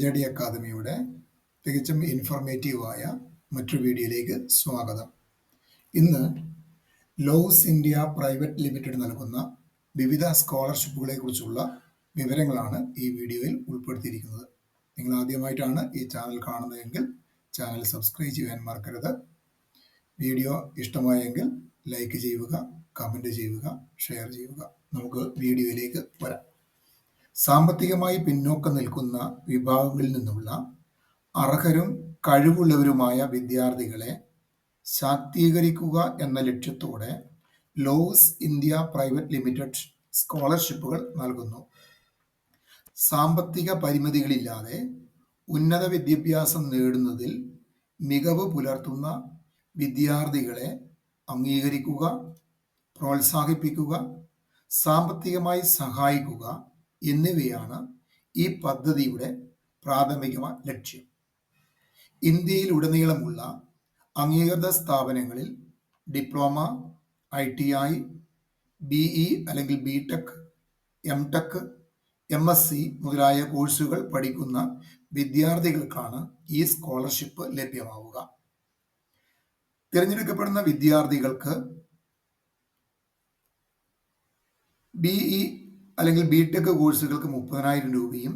J D അക്കാദമിയുടെ തികച്ചും ഇൻഫോർമേറ്റീവായ മറ്റൊരു വീഡിയോയിലേക്ക് സ്വാഗതം. ഇന്ന് ലോസ് ഇന്ത്യ പ്രൈവറ്റ് ലിമിറ്റഡ് നൽകുന്ന വിവിധ സ്കോളർഷിപ്പുകളെ കുറിച്ചുള്ള വിവരങ്ങളാണ് ഈ വീഡിയോയിൽ ഉൾപ്പെടുത്തിയിരിക്കുന്നത്. നിങ്ങൾ ആദ്യമായിട്ടാണ് ഈ ചാനൽ കാണുന്നതെങ്കിൽ ചാനൽ സബ്സ്ക്രൈബ് ചെയ്യാൻ മറക്കരുത്. വീഡിയോ ഇഷ്ടമായെങ്കിൽ ലൈക്ക് ചെയ്യുക കമന്റ് ചെയ്യുക ഷെയർ ചെയ്യുക. നമുക്ക് വീഡിയോയിലേക്ക് വരാം. സാമ്പത്തികമായി പിന്നോക്കം നിൽക്കുന്ന വിഭാഗങ്ങളിൽ നിന്നുള്ള അർഹരും കഴിവുള്ളവരുമായ വിദ്യാർത്ഥികളെ ശാക്തീകരിക്കുക എന്ന ലക്ഷ്യത്തോടെ ലോസ് ഇന്ത്യ പ്രൈവറ്റ് ലിമിറ്റഡ് സ്കോളർഷിപ്പുകൾ നൽകുന്നു. സാമ്പത്തിക പരിമിതികളില്ലാതെ ഉന്നത വിദ്യാഭ്യാസം നേടുന്നതിൽ മികവ് പുലർത്തുന്ന വിദ്യാർത്ഥികളെ അംഗീകരിക്കുക പ്രോത്സാഹിപ്പിക്കുക സാമ്പത്തികമായി സഹായിക്കുക എന്നിവയാണ് ഈ പദ്ധതിയുടെ പ്രാഥമിക ലക്ഷ്യം. ഇന്ത്യയിൽ ഇന്ത്യയിലുടനീളമുള്ള അംഗീകൃത സ്ഥാപനങ്ങളിൽ diploma I T I B E അല്ലെങ്കിൽ B tech M tech M S C മുതലായ കോഴ്സുകൾ പഠിക്കുന്ന വിദ്യാർത്ഥികൾക്കാണ് ഈ സ്കോളർഷിപ്പ് ലഭ്യമാവുക. തിരഞ്ഞെടുക്കപ്പെടുന്ന വിദ്യാർത്ഥികൾക്ക് ബി ഇ അല്ലെങ്കിൽ ബി ടെക് കോഴ്സുകൾക്ക് മുപ്പതിനായിരം രൂപയും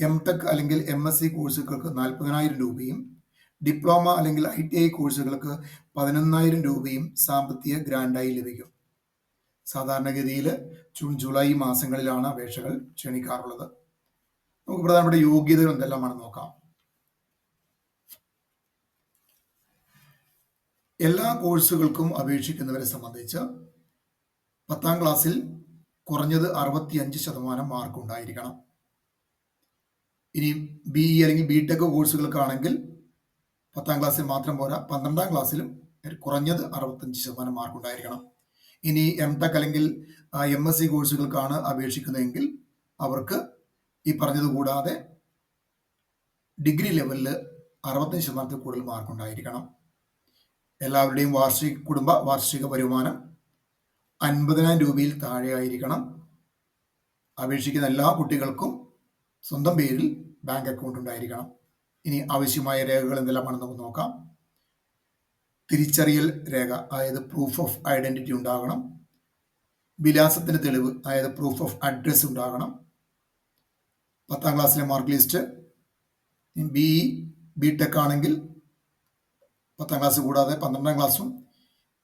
എം ടെക് അല്ലെങ്കിൽ എം എസ് സി കോഴ്സുകൾക്ക് നാൽപ്പതിനായിരം രൂപയും ഡിപ്ലോമ അല്ലെങ്കിൽ ഐ ടി ഐ കോഴ്സുകൾക്ക് പതിനൊന്നായിരം രൂപയും സാമ്പത്തിക ഗ്രാൻഡായി ലഭിക്കും. സാധാരണഗതിയിൽ ജൂൺ ജൂലൈ മാസങ്ങളിലാണ് അപേക്ഷകൾ ക്ഷണിക്കാറുള്ളത്. നമുക്ക് പ്രധാനപ്പെട്ട യോഗ്യതകൾ എന്തെല്ലാമാണ് നോക്കാം. എല്ലാ കോഴ്സുകൾക്കും അപേക്ഷിക്കുന്നവരെ സംബന്ധിച്ച് പത്താം ക്ലാസ്സിൽ കുറഞ്ഞത് അറുപത്തിയഞ്ച് ശതമാനം മാർക്ക് ഉണ്ടായിരിക്കണം. ഇനി ബി ഇ അല്ലെങ്കിൽ ബി ടെക് കോഴ്സുകൾക്കാണെങ്കിൽ പത്താം ക്ലാസ്സിൽ മാത്രം പോരാ പന്ത്രണ്ടാം ക്ലാസ്സിലും കുറഞ്ഞത് അറുപത്തഞ്ച് ശതമാനം മാർക്ക് ഉണ്ടായിരിക്കണം. ഇനി എം ടെക് അല്ലെങ്കിൽ എം എസ് സി കോഴ്സുകൾക്കാണ് അപേക്ഷിക്കുന്നതെങ്കിൽ അവർക്ക് ഈ പറഞ്ഞത് കൂടാതെ ഡിഗ്രി ലെവലിൽ അറുപത്തഞ്ച് ശതമാനത്തിൽ കൂടുതൽ മാർക്ക് ഉണ്ടായിരിക്കണം. എല്ലാവരുടെയും വാർഷിക കുടുംബ വാർഷിക വരുമാനം അൻപതിനായിരം രൂപയിൽ താഴെയായിരിക്കണം. അപേക്ഷിക്കുന്ന എല്ലാ കുട്ടികൾക്കും സ്വന്തം പേരിൽ ബാങ്ക് അക്കൗണ്ട് ഉണ്ടായിരിക്കണം. ഇനി ആവശ്യമായ രേഖകൾ എന്തെല്ലാമാണെന്ന് നമുക്ക് നോക്കാം. തിരിച്ചറിയൽ രേഖ അതായത് പ്രൂഫ് ഓഫ് ഐഡന്റിറ്റി ഉണ്ടാകണം. വിലാസത്തിന്റെ തെളിവ് അതായത് പ്രൂഫ് ഓഫ് അഡ്രസ് ഉണ്ടാകണം. പത്താം ക്ലാസ്സിലെ mark list B B tech ആണെങ്കിൽ പത്താം ക്ലാസ് കൂടാതെ പന്ത്രണ്ടാം ക്ലാസ്സും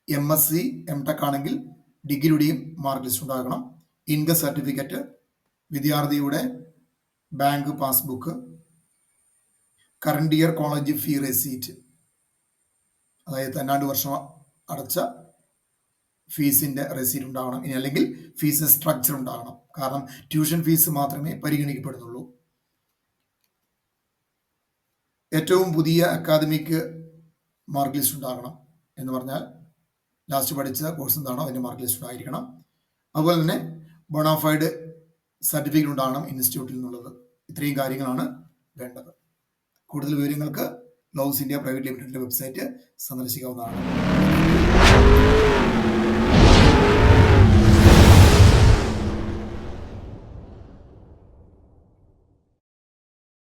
M S C M tech ആണെങ്കിൽ ഡിഗ്രിയുടെയും മാർക്ക് ലിസ്റ്റ് ഉണ്ടാകണം. ഇൻകം സർട്ടിഫിക്കറ്റ് വിദ്യാർത്ഥിയുടെ bank passbook current year college fee receipt അതായത് തന്നാണ്ട് വർഷം അടച്ച ഫീസിന്റെ റെസീറ്റ് ഉണ്ടാകണം. ഇനി അല്ലെങ്കിൽ ഫീസ് സ്ട്രക്ചർ ഉണ്ടാകണം. കാരണം ട്യൂഷൻ ഫീസ് മാത്രമേ പരിഗണിക്കപ്പെടുന്നുള്ളൂ. ഏറ്റവും പുതിയ അക്കാദമിക് മാർക്ക് ലിസ്റ്റ് ഉണ്ടാകണം എന്ന് പറഞ്ഞാൽ ലാസ്റ്റ് പഠിച്ച കോഴ്സ് എന്താണോ അതിന്റെ മാർക്ക് ലിസ്റ്റ് ആയിരിക്കണം അതുപോലെ തന്നെ ബൊണാഫൈഡ് സർട്ടിഫിക്കറ്റ് ഉണ്ടാകണം ഇൻസ്റ്റിറ്റ്യൂട്ടിൽ നിന്നുള്ളത്. ഇത്രയും കാര്യങ്ങളാണ് വേണ്ടത്. കൂടുതൽ വിവരങ്ങൾക്ക് ലോസ് ഇന്ത്യ പ്രൈവറ്റ് ലിമിറ്റഡിന്റെ വെബ്സൈറ്റ് സന്ദർശിക്കാവുന്നതാണ്.